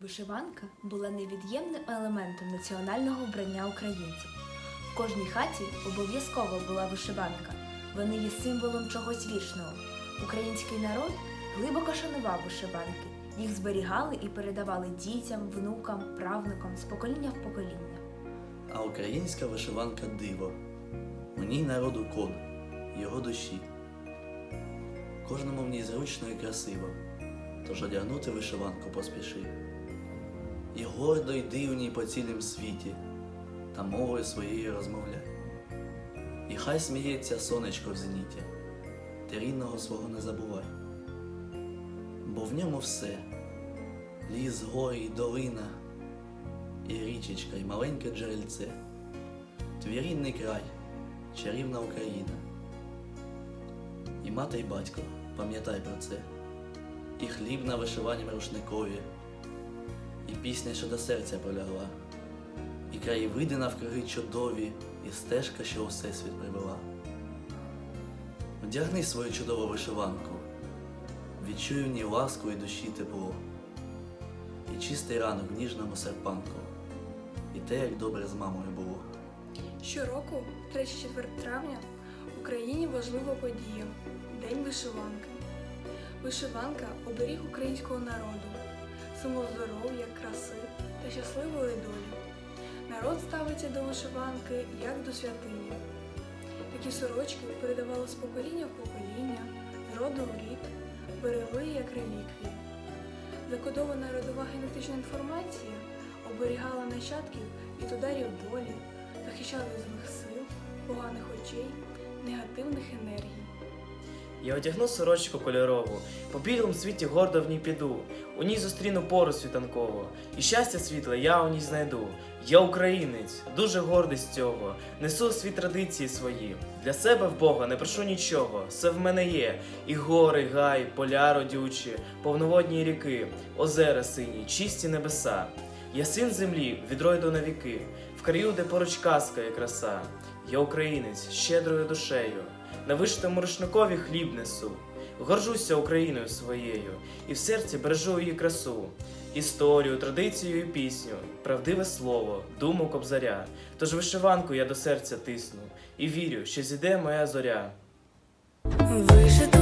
Вишиванка була невід'ємним елементом національного вбрання українців. В кожній хаті обов'язково була вишиванка. Вони є символом чогось вічного. Український народ глибоко шанував вишиванки. Їх зберігали і передавали дітям, внукам, правнукам з покоління в покоління. А українська вишиванка диво. У ній народу код, його душі. Кожному в ній зручно і красиво, тож одягнути вишиванку поспіши. І гордо йди у ній по цілім світі, та мовою своєю розмовляй. І хай сміється сонечко в зеніті, ти рідного свого не забувай. Бо в ньому все ліс, гори й долина, і річечка, і маленьке джерельце. Твій рідний край, чарівна Україна. І мати, й батько, пам'ятай про це. І хліб на вишиванім рушникові, пісня, що до серця пролягла, і краєвиди навкруги чудові, і стежка, що у всесвіт привела. Одягни свою чудову вишиванку, відчуй в ній ласку і душі тепло, і чистий ранок в ніжному серпанку, і те, як добре з мамою було. Щороку, 3-4 травня, в Україні важлива подія День вишиванки. Вишиванка оберіг українського народу, символ здоров'я, краси та щасливої долі. Народ ставиться до вишиванки як до святині. Такі сорочки передавали з покоління в покоління, роду в рід, берегли як реліквії. Закодована родова генетична інформація оберігала нащадків від ударів долі, захищала злих сил, поганих очей, негативних енергій. Я одягну сорочку кольорову, по білому світі гордо в ній піду, у ній зустріну пору світанкову, і щастя світле я у ній знайду. Я українець, дуже гордий з цього, несу світ традиції свої. Для себе в Бога не прошу нічого, все в мене є. І гори, гай, поля родючі, повноводні ріки, озера сині, чисті небеса. Я син землі, відройду на віки, в краю, де поруч казка і краса. Я українець, щедрою душею, на вишитому рушникові хліб несу. Горжуся Україною своєю, і в серці бережу її красу, історію, традицію і пісню, правдиве слово, думу кобзаря. Тож вишиванку я до серця тисну, і вірю, що зійде моя зоря. Шила